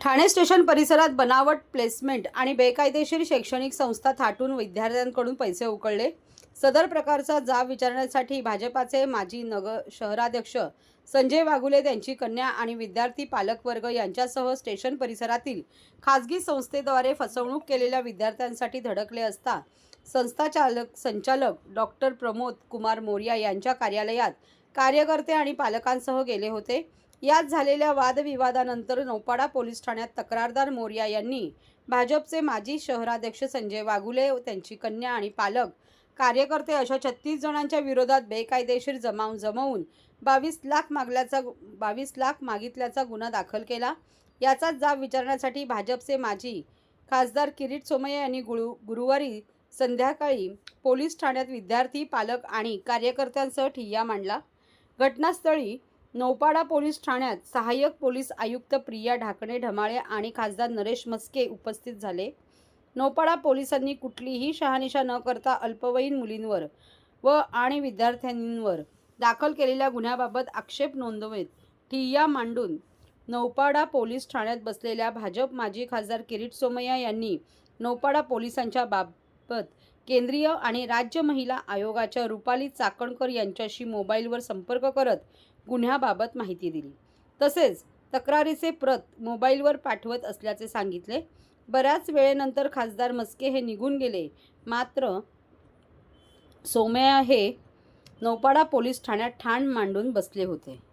Thane station परिसरात बनावट placement आणि बेकायदेशीर शैक्षणिक संस्था थाटून विद्यार्थ्यांकडून पैसे उकळले. सदर प्रकारचा जाब विचारण्यासाठी भाजपाचे माजी नगर शहराध्यक्ष संजय वाघुले त्यांची कन्या आणि विद्यार्थी पालकवर्ग यांच्यासह स्टेशन परिसरातील खाजगी संस्थेद्वारे फसवणूक केलेल्या विद्यार्थ्यांसाठी धडकले असता संस्था चालक संचालक डॉक्टर प्रमोद कुमार मोर्या यांच्या कार्यालयात कार्यकर्ते आणि पालकांसह गेले होते. यात झालेल्या वादविवादानंतर नौपाडा पोलीस ठाण्यात तक्रारदार मोर्या यांनी भाजपचे माजी शहराध्यक्ष संजय वाघुले त्यांची कन्या आणि पालक कार्यकर्ते अशा छत्तीस जणांच्या विरोधात बेकायदेशीर जमाव जमवून बावीस लाख मागल्याचा बावीस लाख मागितल्याचा गुन्हा दाखल केला. याचाच जाब विचारण्यासाठी भाजपचे माजी खासदार किरीट सोमय्या यांनी गुरु गुरुवारी संध्याकाळी पोलीस ठाण्यात विद्यार्थी पालक आणि कार्यकर्त्यांसह ठिय्या मांडला. घटनास्थळी नौपाडा पोलीस ठाण्यात सहाय्यक पोलीस आयुक्त प्रिया ढाकणे ढमाळे आणि खासदार नरेश मस्के उपस्थित झाले. नौपाडा पोलिसांनी कुठलीही शहानिशा न करता अल्पवयीन मुलींवर व आणि विद्यार्थ्यांवर दाखल केलेल्या गुन्ह्याबाबत आक्षेप नोंदवेत. ठिय्या मांडून नौपाडा पोलीस ठाण्यात बसलेल्या भाजप माजी खासदार किरीट सोमय्या यांनी नौपाडा पोलिसांच्या बाबत केंद्रीय आणि राज्य महिला आयोगाच्या रुपाली चाकणकर यांच्याशी मोबाईलवर संपर्क करत गुन्ह्याबाबत माहिती दिली. तसेच तक्रारीचे प्रत मोबाईलवर पाठवत असल्याचे सांगितले. बऱ्याच वेळेनंतर खासदार मस्के हे निघून गेले. मात्र सोमया हे नौपाडा पोलीस ठाण्यात ठाण मांडून बसले होते.